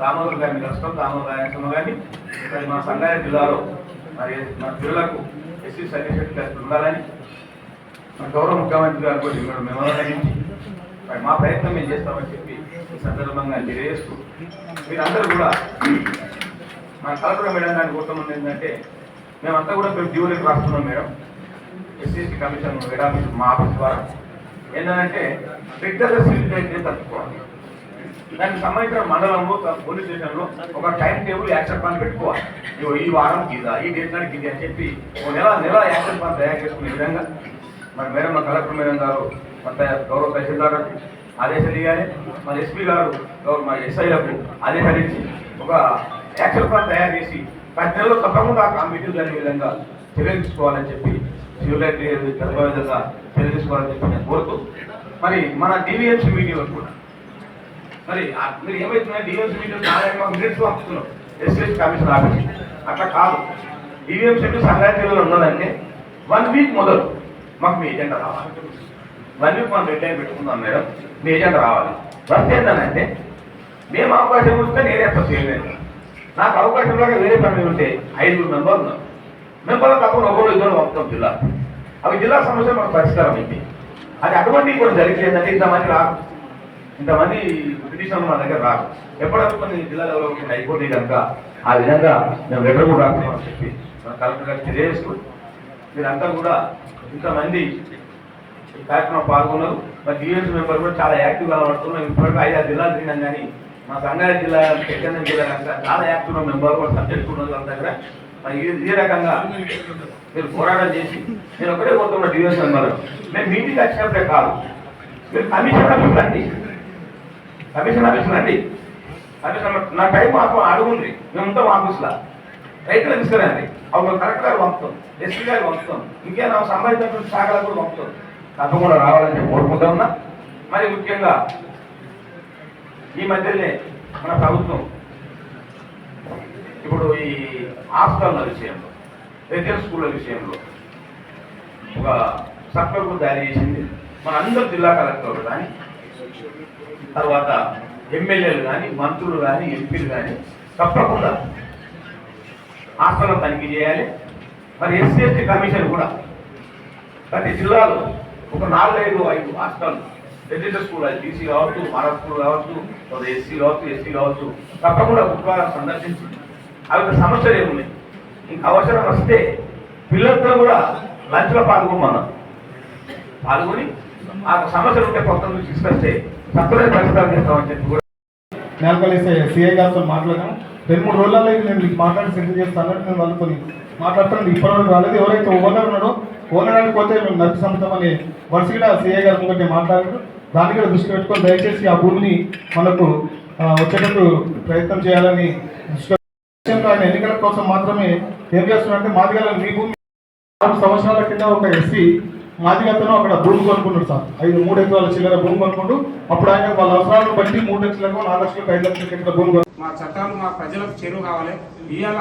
దామోదర్ గారిని కలుస్తాం. దామోదర్ రాయనసింహ గారిని. ఇక్కడ మా సంగారెడ్డి జిల్లాలో మరి మా పిల్లలకు ఎస్సీ సర్టిఫికేట్ గారికి ఉండాలని మన గౌరవ ముఖ్యమంత్రి గారు కూడా ఇక్కడ మెమోరాండం మరి మా ప్రయత్నం మేము చేస్తామని చెప్పి ఈ సందర్భంగా తెలియజేస్తూ మీరందరూ కూడా మన కలెక్టర్ మేడం గారిని కోరుతున్నది ఏంటంటే మేమంతా కూడా మేము డ్యూలకు రాస్తున్నాం మేడం. ఎస్సీసీ కమిషన్ మేడం మా ఆఫీస్ ద్వారా. ఏంటంటే రెగ్యులర్ సీట్ అయితే తప్పుకోవాలి దానికి సంబంధించిన మండలంలో పోలీస్ స్టేషన్లో ఒక టైం టేబుల్ యాక్షన్ ప్లాన్ పెట్టుకోవాలి. ఇగో ఈ వారం కింద ఈ డేట్ నాటికి ఇది అని చెప్పి ఒక నెల నెల యాక్షన్ ప్లాన్ తయారు చేసుకునే విధంగా మరి మేడం మా కలెక్టర్ మేడం గారు మన గౌరవ తహసీల్దార్ ఆదేశాలు ఇవ్వాలి. మన ఎస్పీ గారు మా ఎస్ఐలకు ఆదేశాలు ఇచ్చి ఒక యాక్షన్ ప్లాన్ తయారు చేసి ప్రతి నెలలో తప్పకుండా ఆ మీటింగ్ జరిగే విధంగా చర్యలు తీసుకోవాలని చెప్పి శివరెడ్డి విధంగా చర్యలు తీసుకోవాలని చెప్పి నేను కోరుతూ మరి మన డివిఎంసీ మీటింగ్ కూడా మరి మీరు ఏమవుతున్నాయి డిఎంసీ మీటర్ నారాయణ మాకు మినిట్స్ పంపుతున్నాం ఎస్ఎస్ కమిషన్ ఆఫీస్ అట్లా కాదు. డివిఎంసీ సంక్రాంతిలో సంగారెడ్డిలో ఉన్నదంటే వన్ వీక్ మొదలు మాకు మీ ఏజెండా రావాలి. వన్ వీక్ మనం రిటైర్ పెట్టుకుందాం మేడం. మీ ఏజెండా రావాలి. ఫస్ట్ ఏంటంటే మేము అవకాశం వస్తే నేనే ఎంత చేయలేదు నాకు అవకాశం లాగా వేరే పని ఉంటే ఐదుగురు మెంబర్ ఉన్నాం మెంబర్లు తప్పకుండా ఒకరు ఇద్దరు పంపుతాం జిల్లా. అవి జిల్లా సమస్య మనకు పరిష్కారం అయింది. అది అటువంటి కూడా జరిగేదంటే ఇంతమంది రాదు ఇంతమంది పిటిషన్లు మన దగ్గర రాదు ఎప్పుడప్పుడు కొన్ని జిల్లా లెవెల్ అయిపోతే కనుక ఆ విధంగా మేము లెటర్ కూడా రాస్తామని చెప్పి మన కలెక్టర్ గారికి తెలియజేస్తూ మీరంతా కూడా ఇంతమంది ఈ కార్యక్రమం పాల్గొన్నారు. మా డిఎస్ మెంబర్ కూడా చాలా యాక్టివ్గా పడుతున్నాం ఇప్పటివరకు ఐదారు జిల్లాలు తిరిగినాం కానీ మా సంగారెడ్డి జిల్లా చైతన్యం జిల్లా కనుక చాలా యాక్టివ్గా మెంబర్ కూడా సబ్జెక్ట్ ఉన్నది వాళ్ళ దగ్గర మరి ఈ- రకంగా మీరు పోరాటం చేసి నేను ఒకటే కోరుతున్నా డిఎస్ మెంబర్ మేము మీటింగ్ వచ్చినప్పుడే కాదు. మీరు కమిషన్ ఆఫీస్ రండి కమిషన్ ఆఫీస్ రండి కమిషన్ నా టైం మాకు అడుగుంది మేము ఉంటాం ఆఫీస్లో రైతులు తీసుకురండి. ఒక కలెక్టర్ గారు పంపుతాం. ఎస్పీ గారు పంపుతాం. ఇంకేనా సంబంధించిన శాఖలకు కూడా పంపుతాం. తప్పకుండా రావాలని కోరుకుంటా ఉన్నా. మరి ముఖ్యంగా ఈ మధ్యనే మన ప్రభుత్వం ఇప్పుడు ఈ హాస్టల్ల విషయంలో రెసిడెన్స్ స్కూళ్ళ విషయంలో ఒక సర్కులర్ దారి చేసింది. మన అందరు జిల్లా కలెక్టర్ కానీ తర్వాత ఎమ్మెల్యేలు కానీ మంత్రులు కానీ ఎంపీలు కానీ తప్పకుండా హాస్టల్లో తనిఖీ చేయాలి. మరి ఎస్సీ కమిషన్ కూడా ప్రతి జిల్లాలో ఒక నాలుగైదు ఐదు హాస్టల్ రెసిడెంట్ స్కూల్ అది బీసీ కావచ్చు మానవ స్కూల్ కావచ్చు లేదా ఎస్సీ కావచ్చు ఎస్సీ కావచ్చు తప్పకుండా గురువారం సందర్శించి అవి సమస్యలు ఏమున్నాయి ఇంక అవసరం వస్తే పిల్లలతో కూడా లంచ్లో పాల్గొమన్నాం పాల్గొని ఆ సమస్యలు ఉంటే కొత్త తీసుకొస్తే తప్పనే పరిష్కారం చేస్తామని చెప్పి కూడా నేలపల్లి సిఐ గారితో మాట్లాడాను రెండు మూడు రోజులలో నేను మీకు మాట్లాడి సెటిల్ చేస్తాను నేను వాళ్ళతో మాట్లాడుతాను ఇప్పటివరకు రాలేదు. ఎవరైతే ఓనర్ ఉన్నాడో ఓనర్ అని పోతే మేము నడిపి సమ్ముతామని వరుసగా సిఐ గారి ముందు మాట్లాడారు దాన్ని కూడా దృష్టి పెట్టుకొని దయచేసి ఆ భూమిని మనకు వచ్చేటట్టు ప్రయత్నం చేయాలని దృష్టి ఆయన ఎన్నికల కోసం మాత్రమే ఏం చేస్తున్నారంటే మాదిగల మీ భూమి ఆరు సంవత్సరాల కింద ఒక ఎస్సీ మాదిగతను అక్కడ భూమి కొనుక్కున్నాడు సార్. ఐదు మూడు ఎకరాల చిల్లర భూమి కొనుక్కుంటూ అప్పుడు ఆయన వాళ్ళ అవసరాలను బట్టి మూడు లక్షలకు నాలుగు లక్షలకు ఐదు లక్షలకు ఎకరాల భూమి మా చట్టాలు మా ప్రజలకు చేరువ కావాలి. ఇవాళ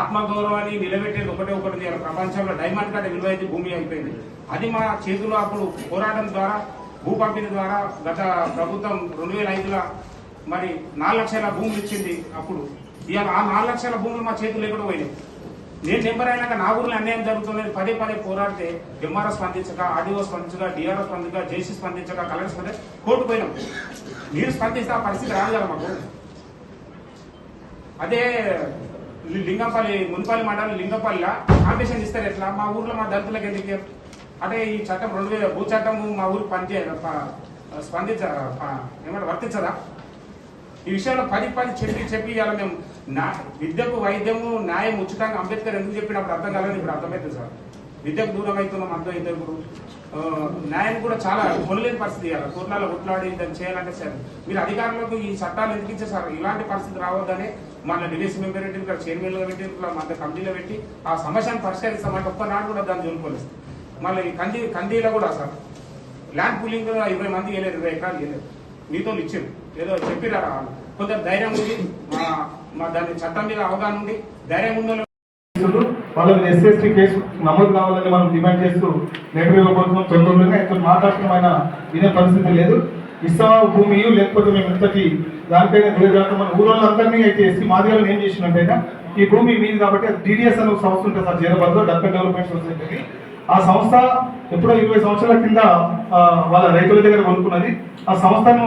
ఆత్మగౌరవాన్ని నిలబెట్టేది ఒకటే ఒకటి ప్రపంచంలో డైమండ్ కంటే విలువైంది భూమి అయిపోయింది. అది మా చేతిలో అప్పుడు పోరాటం ద్వారా భూ పంపిణీ ద్వారా గత ప్రభుత్వం రెండు వేల ఐదులో మరి నాలుగు లక్షల భూములు ఇచ్చింది అప్పుడు. ఇవాళ ఆ నాలుగు లక్షల భూములు మా చేతులు ఎక్కడ పోయినాయి. నేను నెంబర్ అయినాక నా ఊర్లో అన్యాయం జరుగుతున్నది పదే పదే పోరాడితే ఎంఆర్ఓ స్పందించక ఆర్డీఓ స్పందించక డిఆర్ఓ స్పందించక జేసీ స్పందించక కలెక్టర్ స్పందించక కోర్టు పోయినాం. మీరు స్పందిస్తే ఆ పరిస్థితి రాదు కదా మాకు. అదే లింగంపల్లి మున్పల్లి మండలం లింగంపల్లిలో కాంపిటీషన్ ఇస్తారు ఎట్లా? మా ఊర్లో మా దళితులకు ఎందుకు? అదే ఈ చట్టం రెండు వేల భూ చట్టం మా ఊరికి పనిచే స్పందించ ఏమంటే వర్తించదా? ఈ విషయంలో పది పది చెప్పి చెప్పి ఇవాళ మేము నా విద్యకు వైద్యము న్యాయం ఉచితంగా అంబేద్కర్ ఎందుకు చెప్పినప్పుడు అర్థం కాలేదు ఇప్పుడు అర్థమైంది సార్. విద్యకు దూరం అవుతున్నాం అర్థం ఇప్పుడు. న్యాయం కూడా చాలా కొనలేని పరిస్థితి ఇవ్వాలి కోర్టులలో కొట్లాడి దాన్ని చేయాలంటే సార్ మీరు అధికారులకు ఈ చట్టాలు ఎందుకు సార్? ఇలాంటి పరిస్థితి రావద్దని మన రిలీజ్ మెంబర్ పెట్టి ఇక్కడ చైర్మన్గా పెట్టి ఇక్కడ మన కమిటీలో పెట్టి ఆ సమస్యను పరిష్కరిస్తామంటే ఒక్కనాడు కూడా దాన్ని జోలుకోలేదు. మళ్ళీ కంది కందీలో కూడా సార్. ల్యాండ్ పూలింగ్ ఇరవై మంది వేయలేరు ఇరవై ఎకరాలు వేయలేదు. నీతో ఇచ్చారు ఏదో చెప్పిరా. కొంత ధైర్యం ఉంది. మా మా దాని చట్టం మీద అవగాహన ఉంది. ధైర్యం ఉందో వాళ్ళ మీద ఎస్ఎస్టీ కేసు నమోదు కావాలని మనం డిమాండ్ చేస్తూ నెహ్రూల కోసం తొందరలోనే అతను మాట్లాడటమైన వినే పరిస్థితి లేదు. ఇస్తామా భూమి లేకపోతే మేము ఇంతటి దానిపైన దిగజాక మన ఊరోళ్ళందరినీ అయితే ఎస్సీ మాదిగాలను ఏం చేసినట్టయినా ఈ భూమి మీది కాబట్టి డీడీఎస్ అనే సంస్థ ఉంటుంది సార్ జీరబాద్లో డెబ్బై డెవలప్మెంట్ సొసైటీ ఆ సంస్థ ఎప్పుడో ఇరవై సంవత్సరాల కింద వాళ్ళ రైతుల దగ్గర కొనుక్కున్నది. ఆ సంస్థను